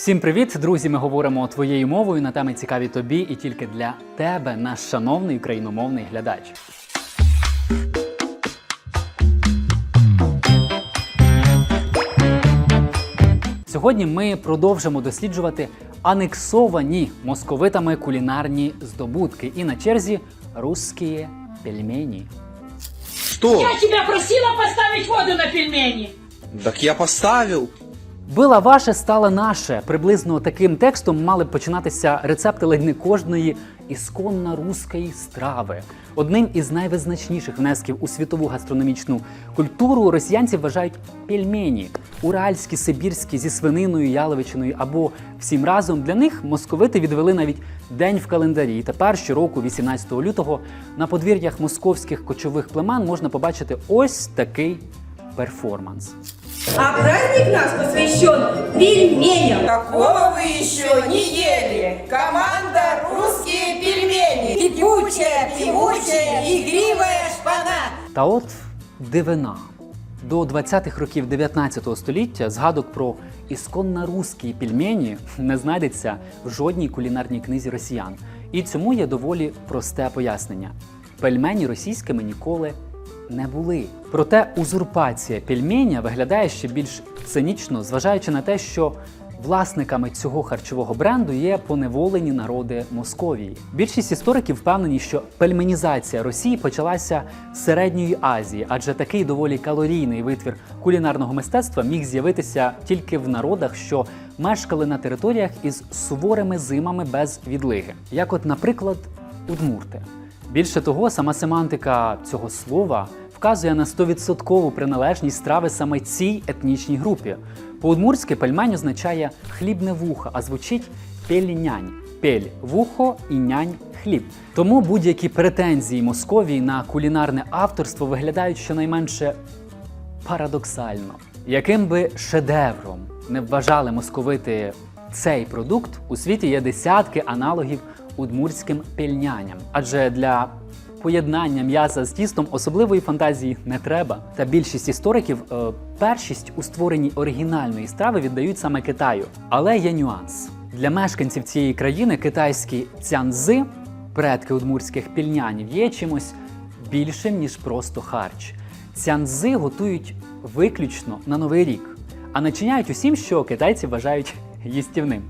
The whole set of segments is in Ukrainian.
Всім привіт, друзі! Ми говоримо твоєю мовою на теми цікаві тобі і тільки для тебе, наш шановний україномовний глядач. Сьогодні ми продовжимо досліджувати анексовані московитами кулінарні здобутки. І на черзі русські пельмені. Что? Я тебя просила поставить воду на пельмени. Так я поставил. Била ваше стала наше. Приблизно таким текстом мали б починатися рецепти ледь не кожної ісконно руської страви. Одним із найвизначніших внесків у світову гастрономічну культуру росіянці вважають пельмені уральські, сибірські зі свининою, яловичиною або всім разом. Для них московити відвели навіть день в календарі. І тепер щороку, 18 лютого, на подвір'ях московських кочових племен можна побачити ось такий перформанс. А праздник нас посвящен пельменям. Такого вы еще не ели. Команда «Русские пельмени». Кипучая, певучая, игривая шпана. Та от дивина. До 20-х років 19 століття згадок про ісконно руські пельмені не знайдеться в жодній кулінарній книзі росіян. І цьому є доволі просте пояснення: пельмені російськими ніколи не були. Проте узурпація пельменя виглядає ще більш цинічно, зважаючи на те, що Власниками цього харчового бренду є поневолені народи Московії. Більшість істориків впевнені, що пельменізація Росії почалася з середньої Азії, адже такий доволі калорійний витвір кулінарного мистецтва міг з'явитися тільки в народах, що мешкали на територіях із суворими зимами без відлиги, як, от, наприклад, удмурти. Більше того, сама семантика цього слова вказує на 100% приналежність страви саме цій етнічній групі. По-удмурськи пельмень означає хлібне вухо, а звучить пелінянь. Пель вухо і нянь хліб. Тому будь-які претензії Московії на кулінарне авторство виглядають щонайменше парадоксально. Яким би шедевром не вважали московити цей продукт, у світі є десятки аналогів удмурським пельняням. Адже для поєднання м'яса з тістом особливої фантазії не треба. Та більшість істориків е, першість у створенні оригінальної страви віддають саме Китаю. Але є нюанс. Для мешканців цієї країни китайські цянзи, предки удмурських пільнянів, є чимось більшим, ніж просто харч. Цянзи готують виключно на новий рік, а начиняють усім, що китайці вважають їстівним.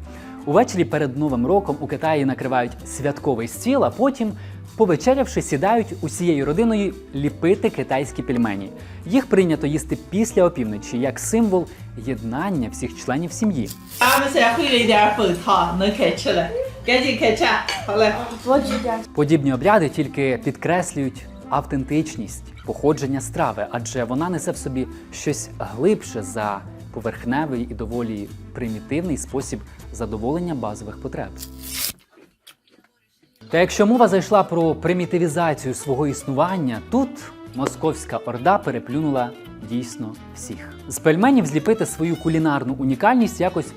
Увечері перед новим роком у Китаї накривають святковий стіл, а потім, повечерявши, сідають усією родиною ліпити китайські пельмені. Їх прийнято їсти після опівночі як символ єднання всіх членів сім'ї. Подібні обряди тільки підкреслюють автентичність походження страви, адже вона несе в собі щось глибше за поверхневий і доволі примітивний спосіб задоволення базових потреб. Та якщо мова зайшла про примітивізацію свого існування, тут московська орда переплюнула дійсно всіх. З пельменів зліпити свою кулінарну унікальність якось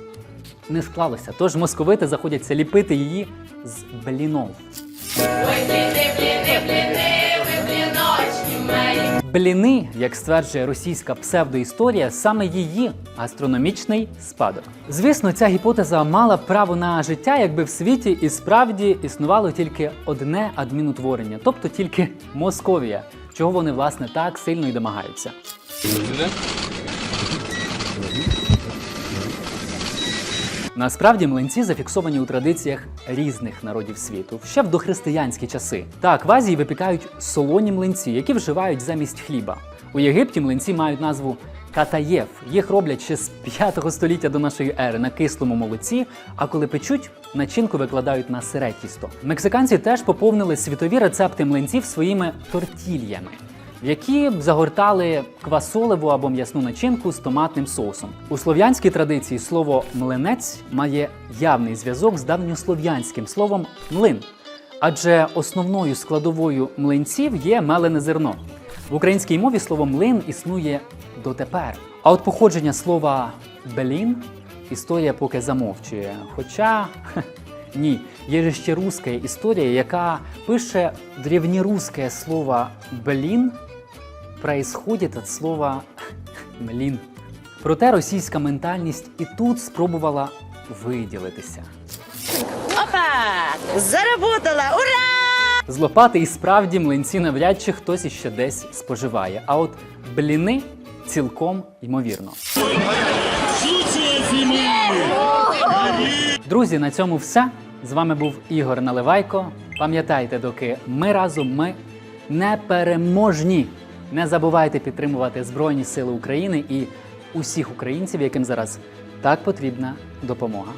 не склалося. Тож московити заходяться ліпити її з блінов. Бліни, як стверджує російська псевдоісторія, саме її астрономічний спадок. Звісно, ця гіпотеза мала право на життя, якби в світі і справді існувало тільки одне адмінутворення, тобто тільки Московія, чого вони власне так сильно й домагаються. Насправді млинці зафіксовані у традиціях різних народів світу ще в дохристиянські часи. Так, в Азії випікають солоні млинці, які вживають замість хліба. У Єгипті млинці мають назву катаєв. Їх роблять ще з 5 століття до нашої ери на кислому молоці. А коли печуть, начинку викладають на сире тісто. Мексиканці теж поповнили світові рецепти млинців своїми тортільями в які загортали квасолеву або м'ясну начинку з томатним соусом. У слов'янській традиції слово млинець має явний зв'язок з давньослов'янським словом млин, адже основною складовою млинців є мелене зерно. В українській мові слово млин існує дотепер. А от походження слова белін історія поки замовчує. Хоча ні, є же ще руська історія, яка пише древнерусське слово «блін» происходит від слова «млін». Проте російська ментальність і тут спробувала виділитися. Опа! Заработала! Ура! З лопати і справді млинці навряд чи хтось іще десь споживає. А от бліни цілком ймовірно. Друзі, на цьому все. З вами був Ігор Наливайко. Пам'ятайте, доки ми разом, ми непереможні. Не забувайте підтримувати Збройні Сили України і усіх українців, яким зараз так потрібна допомога.